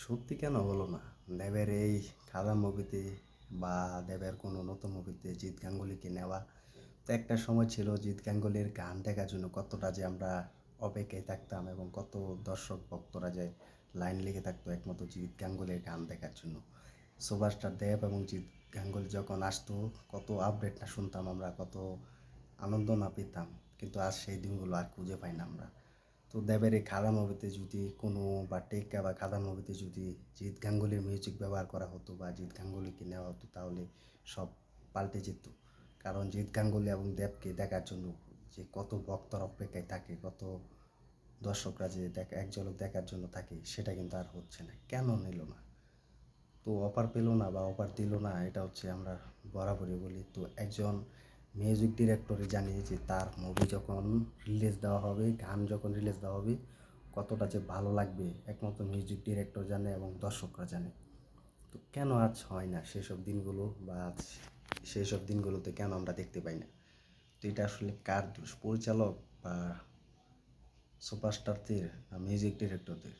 সত্যি কেন হলো না? দেবের এই খারাপ মুভিতে বা দেবের কোনো নতুন মুভিতে জিৎ গাঙ্গুলিকে নেওয়া তো একটা সময় ছিল জিৎ গাঙ্গুলির গান দেখার জন্য কতটা যে আমরা অপেক্ষায় থাকতাম এবং কত দর্শক ভক্তরা যে লাইন লেগে থাকতো একমাত্র জিৎ গাঙ্গুলির গান দেখার জন্য। সুভাষটার দেব এবং জিৎ গাঙ্গুলি যখন আসতো, কত আপডেট না শুনতাম আমরা, কত আনন্দ না পেতাম। কিন্তু আজ সেই দিনগুলো আর খুঁজে পাই না আমরা। তো দেবের এই খাদা মুভিতে যদি কোনো বা টেক্কা বা খাদা মুভিতে যদি জিৎ গাঙ্গুলির মিউজিক ব্যবহার করা হতো বা জিৎ গাঙ্গুলিকে নেওয়া হতো, তাহলে সব পাল্টে যেত। কারণ জিৎ গাঙ্গুলি এবং দেবকে দেখার জন্য যে কত ভক্তর অপেক্ষায় থাকে, কত দর্শকরা যে দেখা, এক ঝলক দেখার জন্য থাকে, সেটা কিন্তু আর হচ্ছে না। কেন নিল না? তো অফার পেল না বা অফার দিল না, এটা হচ্ছে আমরা বরাবরই বলি। তো একজন মিউজিক ডিরেক্টরে জানিয়ে যে তার মুভি যখন রিলিজ দেওয়া হবে, গান যখন রিলিজ দেওয়া হবে, কতটা যে ভালো লাগবে একমাত্র মিউজিক ডিরেক্টর জানে এবং দর্শকরা জানে। তো কেন আজ হয় না সেসব দিনগুলো বা আজ সেই সব দিনগুলোতে কেন আমরা দেখতে পাই না? তো এটা আসলে কার দোষ? পরিচালক বা সুপারস্টারদের মিউজিক ডিরেক্টরদের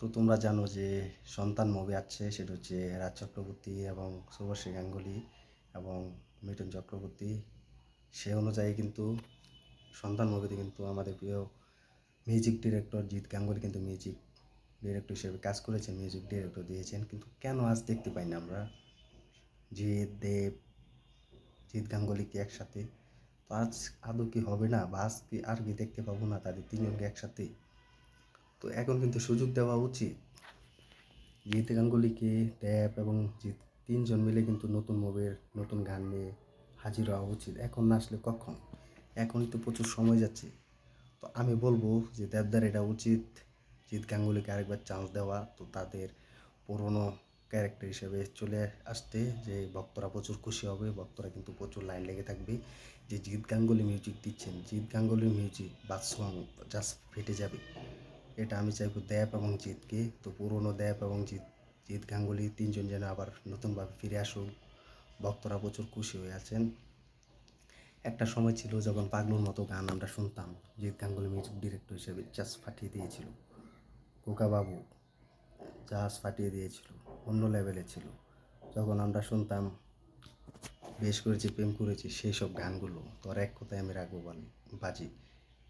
তো তোমরা জানো যে সন্তান মুভি আছে সেটা হচ্ছে রাজ চক্রবর্তী এবং শুভশ্রী গাঙ্গুলি। এবং মিঠুন চক্রবর্তী, সে অনুযায়ী কিন্তু সন্তান মুভিতে কিন্তু আমাদের প্রিয় মিউজিক ডিরেক্টর জিৎ গাঙ্গুলি কিন্তু মিউজিক ডিরেক্টর হিসেবে কাজ করেছেন মিউজিক ডিরেক্টর দিয়েছেন। কিন্তু কেন আজ দেখতে পাই না আমরা? জিৎ, দেব, জিৎ গাঙ্গুলিকে একসাথে? তো আজ আদৌ কি হবে না? বা আজ কি আর কি দেখতে পাবো না তাদের তিনজনকে একসাথে? তো এখন কিন্তু সুযোগ দেওয়া উচিত। জিৎ গাঙ্গুলিকে, দেব এবং জিৎ তিনজন মিলে কিন্তু নতুন মুভির নতুন গান নিয়ে হাজির হওয়া উচিত। এখন না আসলে কখন? এখনই তো প্রচুর সময় যাচ্ছে। তো আমি বলব যে দেবদার এটা উচিত। জিৎ গাঙ্গুলিকে আরেকবার চান্স দেওয়া। তো তাদের পুরনো ক্যারেক্টার হিসেবে চলে আসতে যে ভক্তরা প্রচুর খুশি হবে, ভক্তরা কিন্তু প্রচুর লাইন লেগে থাকবে যে জিৎ গাঙ্গুলি মিউজিক দিচ্ছেন। জিৎ গাঙ্গুলির মিউজিক বা সং জাস্ট ফেটে যাবে। এটা আমি চাইব দেব এবং জিৎকে। তো পুরনো দেব এবং জিৎ জিৎ গাঙ্গুলি তিনজন যেন আবার নতুনভাবে ফিরে আসুক। ভক্তরা প্রচুর খুশি হয়ে আছেন। একটা সময় ছিল যখন পাগলুর মতো গান আমরা শুনতাম। জিৎ গাঙ্গুলি মিউজিক ডিরেক্টর হিসেবে জাস্ট ফাটিয়ে দিয়েছিল। বাবু জাহাজ ফাটিয়ে দিয়েছিল, অন্য লেভেলে ছিল। যখন আমরা শুনতাম, বেশ করেছি, প্রেম করেছি, সেই সব গানগুলো। তোর এক কথায় আমি রাখব বলি বাজি।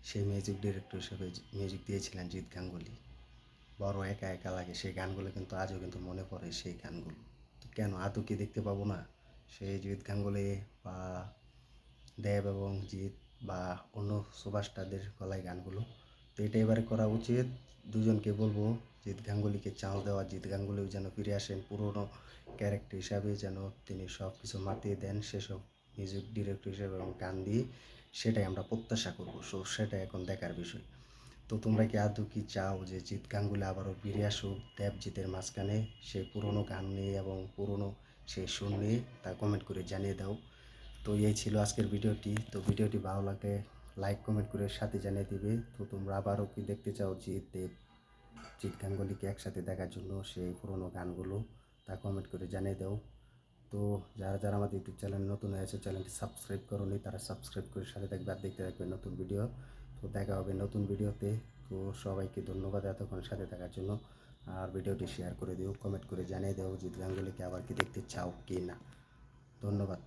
সেই মিউজিক ডিরেক্টর হিসেবে মিউজিক দিয়েছিলেন জিৎ গাঙ্গুলি। বড় একা একা লাগে। সেই গানগুলো কিন্তু আজও কিন্তু মনে পড়ে সেই গানগুলো। কেন? আদৌ কি দেখতে পাবো না? সেই জিৎ গাঙ্গুলি বা দেব এবং জিৎ বা অন্য সুভাষটাদের গলায় গানগুলো। তো এটা এবারে করা উচিত। দুজনকে বলব, জিৎ গাঙ্গুলিকে চান্স দেওয়া, জিৎ গাঙ্গুলিও যেন ফিরে আসেন পুরনো ক্যারেক্টার হিসাবে, যেন তিনি সব কিছু মাতিয়ে দেন সেসব মিউজিক ডিরেক্টর হিসেবে এবং গান দিয়ে, সেটাই আমরা প্রত্যাশা করব। সো সেটা এখন দেখার বিষয়। তো তোমরা কি আদৌ কি চাও যে জিৎ গাঙ্গুলি আবারও ফিরে আসুক? দেবজিতের মাঝখানে সেই পুরনো গান নিয়ে এবং পুরনো সেই সুর নিয়ে তা কমেন্ট করে জানিয়ে দাও। তো এই ছিল আজকের ভিডিওটি। তো ভিডিওটি ভালো লাগে লাইক কমেন্ট করে সাথে জানিয়ে দিবে। তো তোমরা আবারও কি দেখতে চাও জিৎ দেব জিৎ গাঙ্গুলিকে একসাথে দেখার জন্য সেই পুরনো গানগুলো? তা কমেন্ট করে জানিয়ে দাও। তো যারা যারা আমাদের ইউটিউব চ্যানেল নতুন হয়েছে চ্যানেলটি সাবস্ক্রাইব করোনি, তারা সাবস্ক্রাইব করে সাথে থাকবে আর দেখতে থাকবে নতুন ভিডিও তো দেখা হবে নতুন ভিডিওতে। তো সবাইকে ধন্যবাদ এতক্ষণ সাথে থাকার জন্য। আর ভিডিওটি শেয়ার করে দিও কমেন্ট করে জানিয়ে দাও জিৎ গাঙ্গুলিকে আবার কি দেখতে চাও কি না ধন্যবাদ।